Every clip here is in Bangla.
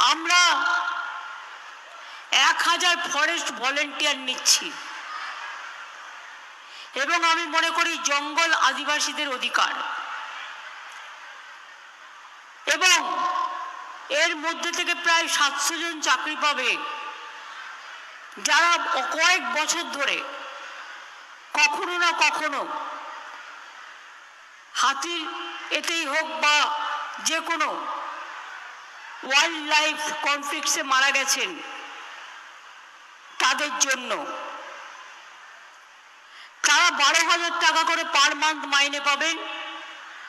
আমরা এক হাজার ফরেস্ট ভলেন্টিয়ার নিচ্ছি। এবং আমি মনে করি জঙ্গল আদিবাসীদের অধিকার। এবং এর মধ্যে থেকে প্রায় সাতশো জন চাকরি পাবে। যারা কয়েক বছর ধরে কখনো না কখনো হাতির এতেই হোক বা যে কোনো ওয়াইল্ড লাইফ কনফ্লিক্টসে মারা গেছেন তাদের জন্য। তারা বারো হাজার টাকা করে পার মান্থ মাইনে পাবেন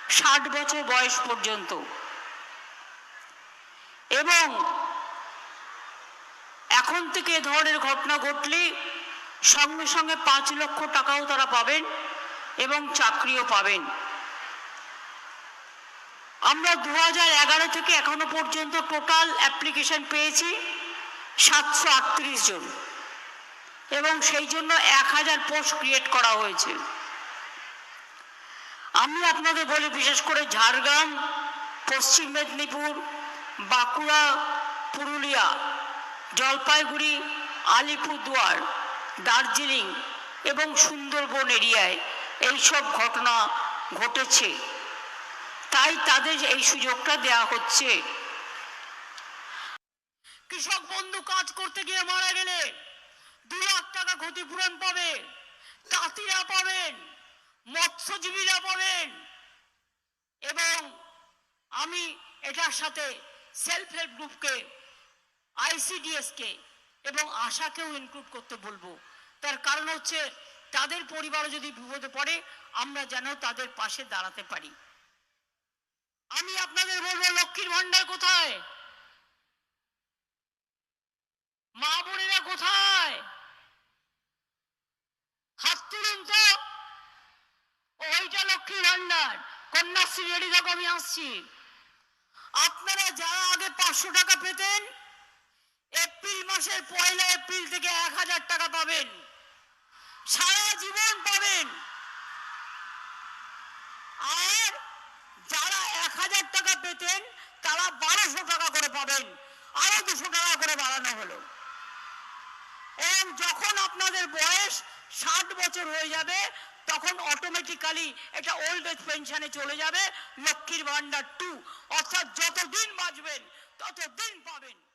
ষাট বছর বয়স পর্যন্ত। এবং এখন থেকে এ ধরনের ঘটনা ঘটলে সঙ্গে সঙ্গে পাঁচ লক্ষ টাকাও তারা পাবেন এবং চাকরিও পাবেন। আমরা দু এগারো থেকে এখনও পর্যন্ত টোটাল অ্যাপ্লিকেশন পেয়েছি সাতশো আটত্রিশ জন। এবং সেই জন্য এক হাজার পোস্ট ক্রিয়েট করা হয়েছে। আমি আপনাদের বলি, বিশেষ করে ঝাড়গ্রাম, পশ্চিম মেদিনীপুর, বাঁকুড়া, পুরুলিয়া, জলপাইগুড়ি, আলিপুরদুয়ার, দার্জিলিং এবং সুন্দরবন এরিয়ায় এইসব ঘটনা ঘটেছে। তাই তাদের এই সুযোগটা দেয়া হচ্ছে। কৃষক বন্ধু, কাজ করতে গিয়ে মারা গেলে দু লাখ টাকা ক্ষতিপূরণ পাবে, তাঁতিরা পাবেন, মৎস্যজীবীরা পাবেন। এবং আমি এটার সাথে সেলফ হেল্প গ্রুপকে আইসিডিএসকে এবং আশাকেও ইনক্লুড করতে বলব। তার কারণ হচ্ছে, তাদের পরিবারও যদি বিপদে পড়ে, আমরা যেন তাদের পাশে দাঁড়াতে পারি। আমি আপনাদের বলব, লক্ষ্মীর ভান্ডার কোথায়? মা বোনেরা কোথায়? হাত তুলুন তো। ওইটা লক্ষ্মীর ভান্ডার কন্যাশ্রী রেডি থাকো আমি আসছি। আপনারা যারা আগে পাঁচশো টাকা পেতেন, এপ্রিল মাসের পয়লা এপ্রিল থেকে এক হাজার টাকা পাবেন সারা জীবন পাবেন আর যারা এক হাজার টাকা তারা বারোশো টাকা করে পাবেন। আরও দুশো টাকা করে বাড়ানো হলো। এবং যখন আপনাদের বয়স ষাট বছর হয়ে যাবে, তখন অটোমেটিক্যালি এটা ওল্ড এজ পেনশনে চলে যাবে, লক্ষ্মীর ভান্ডার টু অর্থাৎ যতদিন বাঁচবেন, ততদিন পাবেন।